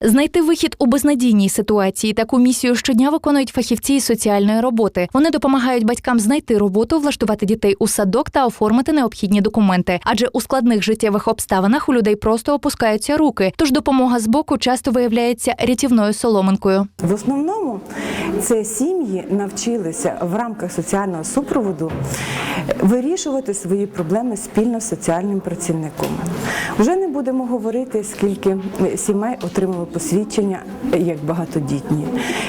Знайти вихід у безнадійній ситуації. Таку місію щодня виконують фахівці із соціальної роботи. Вони допомагають батькам знайти роботу, влаштувати дітей у садок та оформити необхідні документи. Адже у складних життєвих обставинах у людей просто опускаються руки. Тож допомога з боку часто виявляється рятівною соломинкою. В основному це сім'ї навчилися в рамках соціального супроводу вирішувати свої проблеми спільно з соціальним працівником. Вже не будемо говорити, скільки сімей отримало посвідчення як багатодітні,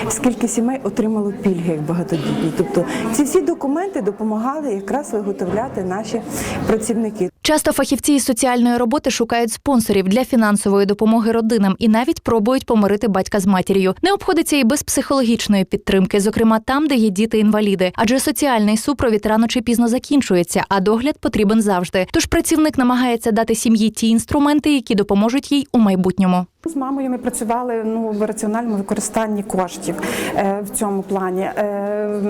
скільки сімей отримало пільги як багатодітні. Тобто ці всі документи допомагали якраз виготовляти наші працівники. Часто фахівці із соціальної роботи шукають спонсорів для фінансової допомоги родинам і навіть пробують помирити батька з матір'ю. Не обходиться і без психологічної підтримки, зокрема там, де є діти-інваліди. Адже соціальний супровід рано чи пізно закінчується, а догляд потрібен завжди. Тож працівник намагається дати сім'ї ті інструменти, які допоможуть їй у майбутньому. З мамою ми працювали ну, в раціональному використанні коштів е, в цьому плані. Е,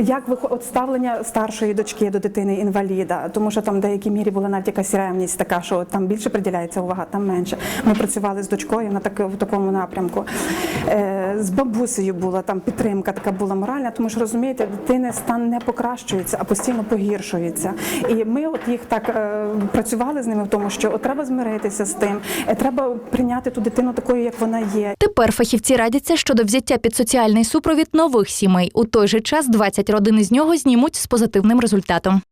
як вихо- от ставлення старшої дочки до дитини інваліда, тому що там в деякій мірі була навіть якась ревність така, що там більше приділяється увага, там менше. Ми працювали з дочкою на так... в такому напрямку. Е, з бабусею була там підтримка, така була моральна, тому що розумієте, дитини стан не покращується, а постійно погіршується. І ми от їх так е, працювали з ними в тому, що от треба змиритися з тим, е, треба прийняти ту дитину такою, як вона є. Тепер фахівці радяться щодо взяття під соціальний супровід нових сімей. У той же час 20 родин із нього знімуть з позитивним результатом.